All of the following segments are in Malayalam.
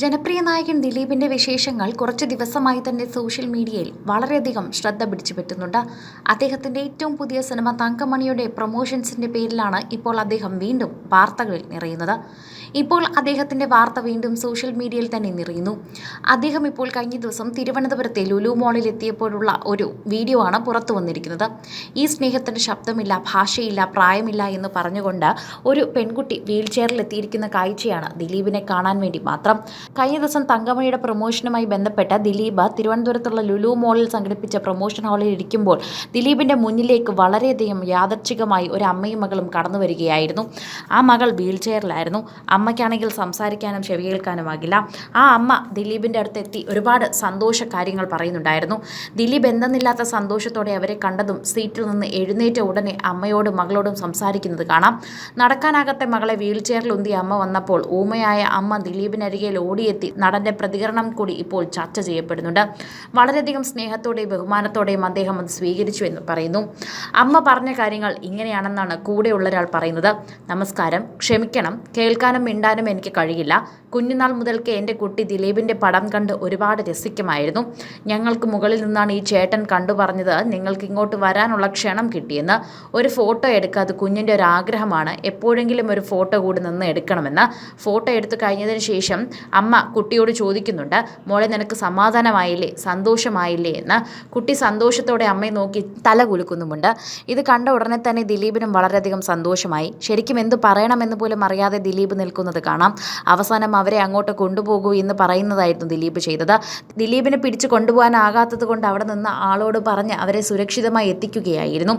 ജനപ്രിയ നായകൻ ദിലീപിന്റെ വിശേഷങ്ങൾ കുറച്ച് ദിവസമായി തന്നെ സോഷ്യൽ മീഡിയയിൽ വളരെയധികം ശ്രദ്ധ പിടിച്ചു പറ്റുന്നുണ്ട് അദ്ദേഹത്തിന്റെ ഏറ്റവും പുതിയ സിനിമ തങ്കമണിയുടെ പ്രൊമോഷൻസിന്റെ പേരിലാണ് ഇപ്പോൾ അദ്ദേഹം വീണ്ടും വാർത്തകളിൽ നിറയുന്നത്. ഇപ്പോൾ അദ്ദേഹത്തിന്റെ വാർത്ത വീണ്ടും സോഷ്യൽ മീഡിയയിൽ തന്നെ നിറയുന്നു. അദ്ദേഹം ഇപ്പോൾ കഴിഞ്ഞ ദിവസം തിരുവനന്തപുരത്തെ ലുലു മോളിൽ എത്തിയപ്പോഴുള്ള ഒരു വീഡിയോ ആണ് പുറത്തു വന്നിരിക്കുന്നത്. ഈ സ്നേഹത്തിന് ശബ്ദമില്ല ഭാഷയില്ല പ്രായമില്ല എന്ന് പറഞ്ഞുകൊണ്ട് ഒരു പെൺകുട്ടി വീൽ ചെയറിൽ എത്തിയിരിക്കുന്ന കാഴ്ചയാണ് ദിലീപിനെ കാണാൻ വേണ്ടി മാത്രം. കഴിഞ്ഞ ദിവസം തങ്കമണിയുടെ പ്രൊമോഷനുമായി ബന്ധപ്പെട്ട ദിലീപ് തിരുവനന്തപുരത്തുള്ള ലുലു മോളിൽ സംഘടിപ്പിച്ച പ്രൊമോഷൻ ഹാളിൽ ഇരിക്കുമ്പോൾ ദിലീപിന്റെ മുന്നിലേക്ക് വളരെയധികം യാദർച്ഛികമായി ഒരു അമ്മയും മകളും കടന്നു വരികയായിരുന്നു. ആ മകൾ വീൽ ചെയറിലായിരുന്നു. അമ്മയ്ക്കാണെങ്കിൽ സംസാരിക്കാനും ചെവി കേൾക്കാനുമാകില്ല ആ അമ്മ ദിലീപിന്റെ അടുത്തെത്തി ഒരുപാട് സന്തോഷ കാര്യങ്ങൾ പറയുന്നുണ്ടായിരുന്നു. ദിലീപ് എന്തെന്നില്ലാത്ത സന്തോഷത്തോടെ അവരെ കണ്ടതും സീറ്റിൽ നിന്ന് എഴുന്നേറ്റ ഉടനെ അമ്മയോടും മകളോടും സംസാരിക്കുന്നത് കാണാം. നടക്കാനാകാത്ത മകളെ വീൽ ചെയറിൽ ഉന്തി അമ്മ വന്നപ്പോൾ ഊമയായ അമ്മ ദിലീപിനരികെ ഓടിയെത്തി നടന്റെ പ്രതികരണം കൂടി ഇപ്പോൾ ചർച്ച ചെയ്യപ്പെടുന്നുണ്ട്. വളരെയധികം സ്നേഹത്തോടെയും ബഹുമാനത്തോടെയും അദ്ദേഹം അത് സ്വീകരിച്ചു എന്ന് പറയുന്നു. അമ്മ പറഞ്ഞ കാര്യങ്ങൾ ഇങ്ങനെയാണെന്നാണ് കൂടെയുള്ള ഒരാൾ പറയുന്നത്. നമസ്കാരം. ക്ഷമിക്കണം. കേൾക്കാനും മിണ്ടാനും എനിക്ക് കഴിയില്ല. കുഞ്ഞുനാൾ മുതൽക്ക് എന്റെ കുട്ടി ദിലീപിന്റെ പടം കണ്ട് ഒരുപാട് രസിക്കുമായിരുന്നു. ഞങ്ങൾക്ക് മുകളിൽ നിന്നാണ് ഈ ചേട്ടൻ കണ്ടു പറഞ്ഞത് നിങ്ങൾക്ക് ഇങ്ങോട്ട് വരാനുള്ള ക്ഷണം കിട്ടിയെന്ന്. ഒരു ഫോട്ടോ എടുക്കുക അത് കുഞ്ഞിന്റെ ഒരു ആഗ്രഹമാണ്. എപ്പോഴെങ്കിലും ഒരു ഫോട്ടോ കൂടി നിന്ന് എടുക്കണമെന്ന്. ഫോട്ടോ എടുത്തു കഴിഞ്ഞതിന് ശേഷം അമ്മ കുട്ടിയോട് ചോദിക്കുന്നുണ്ട് മോളെ നിനക്ക് സമാധാനമായില്ലേ? സന്തോഷമായില്ലേ? എന്ന്. കുട്ടി സന്തോഷത്തോടെ അമ്മയെ നോക്കി തല കുലുക്കുന്നുമുണ്ട്. ഇത് കണ്ട ഉടനെ തന്നെ ദിലീപിനും വളരെയധികം സന്തോഷമായി. ശരിക്കും എന്ത് പറയണമെന്ന് പോലും അറിയാതെ ദിലീപ് നിൽക്കുന്നത് കാണാം. അവസാനം അവരെ അങ്ങോട്ട് കൊണ്ടുപോകൂ എന്ന് പറയുന്നതായിരുന്നു ദിലീപ് ചെയ്തത്. ദിലീപിനെ പിടിച്ചു കൊണ്ടുപോകാനാകാത്തത് കൊണ്ട് അവിടെ നിന്ന് ആളോട് പറഞ്ഞ് അവരെ സുരക്ഷിതമായി എത്തിക്കുകയായിരുന്നു.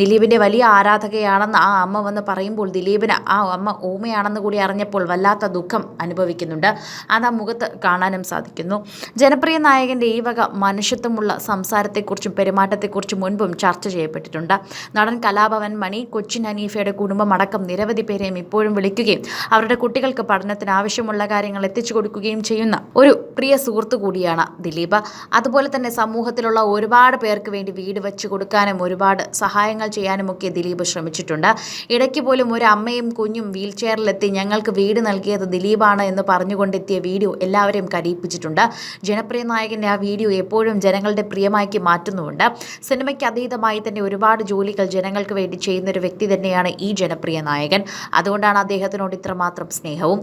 ദിലീപിന്റെ വലിയ ആരാധകയാണെന്ന് ആ അമ്മ വന്ന് പറയുമ്പോൾ ദിലീപിന് ആ അമ്മ ഓമയാണെന്ന് കൂടി അറിഞ്ഞപ്പോൾ വല്ലാത്ത ദുഃഖം അനുഭവിക്കുന്നുണ്ട്. അത് ആ മുഖത്ത് കാണാനും സാധിക്കുന്നു. ജനപ്രിയ നായകന്റെ ഈ വക മനുഷ്യത്വമുള്ള സംസാരത്തെക്കുറിച്ചും പെരുമാറ്റത്തെക്കുറിച്ചും മുൻപും ചർച്ച ചെയ്യപ്പെട്ടിട്ടുണ്ട്. നടൻ കലാഭവൻ മണി കൊച്ചിൻ ഹനീഫയുടെ കുടുംബമടക്കം നിരവധി പേരെയും ഇപ്പോഴും വിളിക്കുകയും അവരുടെ കുട്ടികൾക്ക് പഠനത്തിന് ആവശ്യമുള്ള കാര്യങ്ങൾ എത്തിച്ചു കൊടുക്കുകയും ചെയ്യുന്ന ഒരു പ്രിയ സുഹൃത്തു കൂടിയാണ് ദിലീപ്. അതുപോലെ തന്നെ സമൂഹത്തിലുള്ള ഒരുപാട് പേർക്ക് വേണ്ടി വീട് വെച്ച് കൊടുക്കാനും ഒരുപാട് സഹായങ്ങൾ ചെയ്യാനും ഒക്കെ ദിലീപ് ശ്രമിച്ചിട്ടുണ്ട്. ഇടയ്ക്ക് പോലും ഒരു അമ്മയും കുഞ്ഞും വീൽ ചെയറിലെത്തി ഞങ്ങൾക്ക് വീട് നൽകിയത് ദിലീപാണ് എന്ന് പറഞ്ഞുകൊണ്ടെത്തിയ വീഡിയോ എല്ലാവരെയും കരയിപ്പിച്ചിട്ടുണ്ട്. ജനപ്രിയ നായകന്റെ ആ വീഡിയോ എപ്പോഴും ജനങ്ങളുടെ പ്രിയമാക്കി മാറ്റുന്നുമുണ്ട്. സിനിമയ്ക്ക് അതീതമായി തന്നെ ഒരുപാട് ജോലികൾ ജനങ്ങൾക്ക് വേണ്ടി ചെയ്യുന്ന ഒരു വ്യക്തി തന്നെയാണ് ഈ ജനപ്രിയ നായകൻ. അതുകൊണ്ടാണ് അദ്ദേഹത്തിനോട് ഇത്രമാത്രം സ്നേഹവും.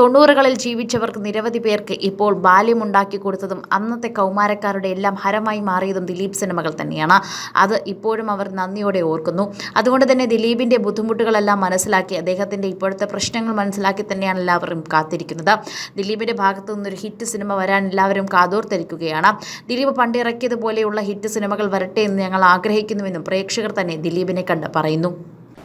തൊണ്ണൂറുകളിൽ ജീവിച്ചവർക്ക് നിരവധി പേർക്ക് ഇപ്പോൾ ബാല്യമുണ്ടാക്കി കൊടുത്തതും അന്നത്തെ കൗമാരക്കാരുടെ എല്ലാം ഹരമായി മാറിയതും ദിലീപ് സിനിമകൾ തന്നെയാണ്. അത് ഇപ്പോഴും അവർ നന്ദിയോടെ ഓർക്കുന്നു. അതുകൊണ്ട് തന്നെ ദിലീപിന്റെ ബുദ്ധിമുട്ടുകളെല്ലാം മനസ്സിലാക്കി അദ്ദേഹത്തിന്റെ ഇപ്പോഴത്തെ പ്രശ്നങ്ങൾ മനസ്സിലാക്കി തന്നെയാണ് എല്ലാവരും കാത്തിരിക്കുന്നത്. ദിലീപിന്റെ ഭാഗത്തു നിന്നൊരു ഹിറ്റ് സിനിമ വരാൻ എല്ലാവരും കാതോർത്തിരിക്കുകയാണ്. ദിലീപ് പണ്ടിറക്കിയതുപോലെയുള്ള ഹിറ്റ് സിനിമകൾ വരട്ടെ എന്ന് ഞങ്ങൾ ആഗ്രഹിക്കുന്നുവെന്നും പ്രേക്ഷകർ തന്നെ ദിലീപിനെ കണ്ട് പറയുന്നു.